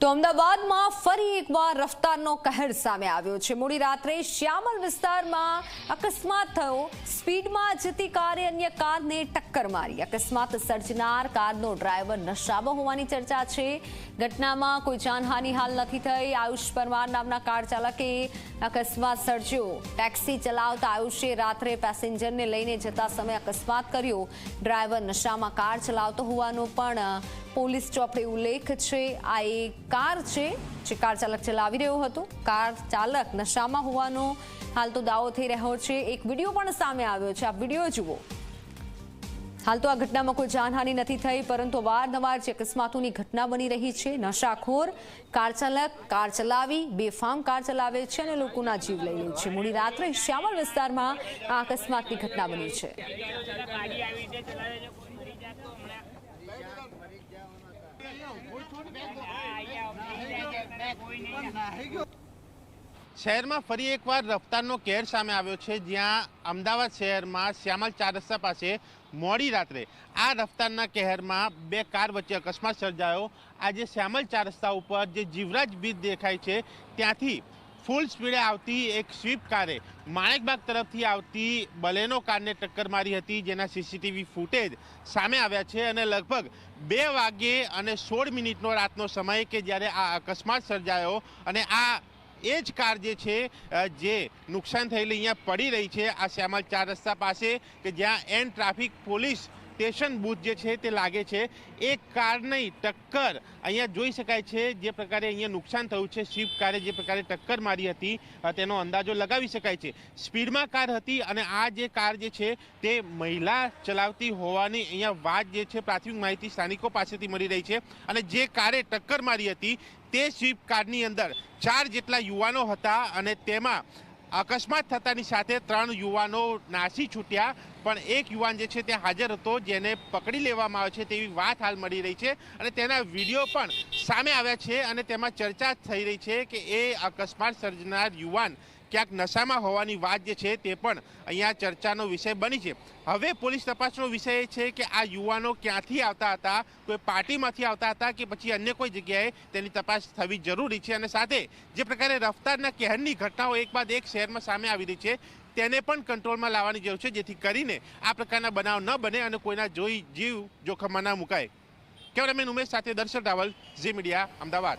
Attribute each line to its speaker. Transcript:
Speaker 1: તો અમદાવાદમાં ફરી એકવાર રફતારનો કહેર સામે આવ્યો છે. મોડી રાત્રે શ્યામલ વિસ્તારમાં અકસ્માત થયો. સ્પીડમાં જતી કારે અન્ય કારને ટક્કર મારી. અકસ્માત સર્જનાર કારનો ડ્રાઈવર નશામાં હોવાની ચર્ચા છે. ઘટનામાં કોઈ જાનહાનિ હાલ નથી થઈ. આયુષ પરમાર નામના કાર ચાલકે અકસ્માત સર્જ્યો. ટેક્સી ચલાવતા આયુષે રાત્રે પેસેન્જરને લઈને જતા સમયે અકસ્માત કર્યો. ડ્રાઈવર નશામાં કાર ચલાવતો હોવાનો પણ પોલીસ ચોપડે ઉલ્લેખ છે, આ એ કાર છે, જે કાર ચાલક ચલાવી રહ્યો હતો. કાર ચાલક નશામાં હોવાનો હાલ તો દાવો થઈ રહ્યો છે. એક વીડિયો પણ સામે આવ્યો છે. આ વીડિયો જુઓ. હાલ તો આ ઘટનામાં કોઈ જાનહાનિ નથી થઈ, પરંતુ વારનવાર જે અકસ્માતોની ઘટના બની રહી છે. નશાખોર, કાર ચાલક, કાર ચલાવી, બેફામ કાર ચલાવે છે અને લોકોના જીવ લઈ લે છે. મોડી રાત્રે શ્યામળ વિસ્તારમાં આ અકસ્માતની ઘટના બની છે
Speaker 2: ગાડી આવી રીતે ચલાવે છે કોઈ મરી જાતો હમણાં હા, અહીંયા મરી જાય છે, મને કોઈ નહીં
Speaker 3: શહેરમાં ફરી એકવાર રફતારનો કેર સામે આવ્યો છે. જ્યાં અમદાવાદ શહેરમાં શ્યામલ ચાર રસ્તા પાસે મોડી રાત્રે આ રફતારના કહેરમાં બે કાર વચ્ચે અકસ્માત સર્જાયો. આજે શ્યામલ ચાર રસ્તા ઉપર જે જીવરાજ બીચ દેખાય છે, ત્યાંથી ફૂલ સ્પીડે આવતી એક સ્વીપ કારે. માણેકબાગ તરફથી આવતી બલેનો કારને ટક્કર મારી હતી, જેના સીસીટીવી ફૂટેજ સામે આવ્યા છે અને લગભગ બે વાગ્યે અને સોળ મિનિટનો રાતનો સમય કે જ્યારે આ અકસ્માત સર્જાયો અને આ એ જ કાર જે છે જે નુકસાન થયેલી અહીંયા પડી રહી છે આ શ્યામલ ચાર રસ્તા પાસે, કે જ્યાં an traffic police station booth જે છે તે લાગે છે. એક કાર નહીં ટક્કર અહીંયા જોઈ શકાય છે જે પ્રકારે અહીંયા નુકસાન થયું છે. સ્વિફ્ટ કારે જે પ્રકારે ટક્કર મારી હતી તેનો અંદાજો લગાવી શકાય છે. સ્પીડમાં કાર હતી અને આ જે કાર જે છે તે મહિલા ચલાવતી હોવાની અહીંયા વાત જે છે પ્રાથમિક માહિતી સ્થાનિકો પાસેથી મળી રહી છે. અને જે કારે ટક્કર મારી હતી તે સ્વીપ કારની અંદર ચાર જેટલા યુવાનો હતા અને તેમાં અકસ્માત થતાની સાથે ત્રણ યુવાનો નાસી છૂટ્યા, પણ એક યુવાન જે છે તે હાજર હતો જેને પકડી લેવામાં આવ્યો છે તેવી વાત હાલ મળી રહી છે અને તેના વીડિયો પણ સામે આવ્યા છે અને તેમાં ચર્ચા થઈ રહી છે કે એ અકસ્માત સર્જનાર યુવાન ક્યાંક નશામાં હોવાની વાત જે છે તે પણ અહીંયા ચર્ચાનો વિષય બની છે. હવે પોલીસ તપાસનો વિષય એ છે કે આ યુવાનો ક્યાંથી આવતા હતા, કોઈ પાર્ટીમાંથી આવતા હતા કે પછી અન્ય કોઈ જગ્યાએ તેની તપાસ થવી જરૂરી છે? અને સાથે જે પ્રકારે રફતારના કહેરની ઘટનાઓ એક બાદ એક શહેરમાં સામે આવી રહી છે, તેને પણ કંટ્રોલમાં લાવવાની જરૂર છે, જેથી કરીને આ પ્રકારના બનાવ ન બને અને કોઈના જોઈ જીવ જોખમમાં ના મુકાય. કેમેરામેન ઉમેશ સાથે દર્શન રાવલ, ઝી મીડિયા, અમદાવાદ.